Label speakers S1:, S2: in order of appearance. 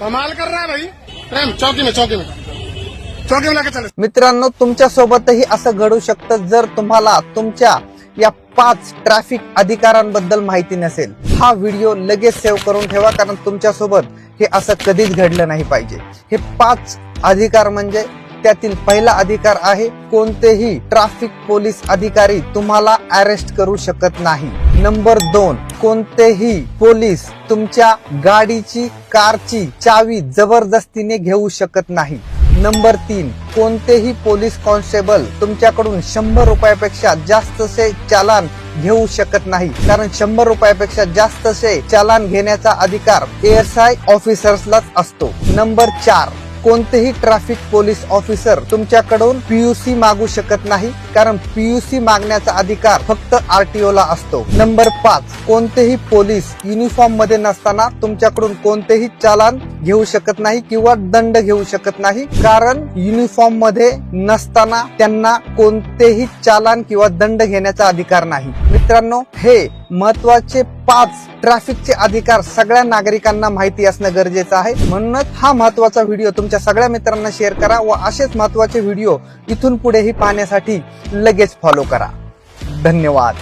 S1: कमाल कर रहा भाई. प्रेम चौकी में चौकी में. चौकी में लाके चले.
S2: मित्रांनो तुमच्या सोबतही असं घडू शकतं जर तुम्हाला तुमच्या या पाच ट्रॅफिक अधिकारांबद्दल माहिती नसेल. हा व्हिडिओ लगेच सेव्ह करून ठेवा कारण तुमच्यासोबत हे असं कधीच घडलं नाही पाहिजे. हे पाच अधिकार म्हणजे त्यातील पहिला अधिकार आहे कोणतेही ट्रॅफिक पोलीस अधिकारी तुम्हाला अरेस्ट करू शकत नाही. नंबर दोन कोणतेही पोलीस तुमच्या गाडीची कारची चावी जबरदस्तीने घेऊ शकत नाही. नंबर तीन कोणतेही पोलीस कॉन्स्टेबल तुमच्याकडून शंभर रुपयापेक्षा जास्तचे चालान घेऊ शकत नाही. कारण शंभर रुपयापेक्षा जास्तचे चालान घेण्याचा अधिकार एएसआय ऑफिसर्सलाच असतो. नंबर चार कोणतेही ट्रॅफिक पोलीस ऑफिसर तुमच्याकडून पीयूसी मागू शकत नाही कारण पीयूसी मागण्याचा अधिकार फक्त आरटीओ ला असतो. नंबर पाच कोणतेही पोलीस युनिफॉर्ममध्ये नसताना तुमच्याकडून कोणतेही चालान घेऊ शकत नाही किंवा दंड घेऊ शकत नाही कारण युनिफॉर्ममध्ये नसताना त्यांना कोणतेही चालान किंवा दंड घेण्याचा अधिकार नाही. मित्रांनो हे महत्त्वाचे पाच ट्रॅफिकचे अधिकार सगळ्या नागरिकांना माहिती असणं गरजेचं आहे. म्हणूनच हा महत्त्वाचा व्हिडिओ तुमच्या सगळ्या मित्रांना शेअर करा व असेच महत्त्वाचे व्हिडिओ इथून पुढेही पाहण्यासाठी लगेच फॉलो करा. धन्यवाद.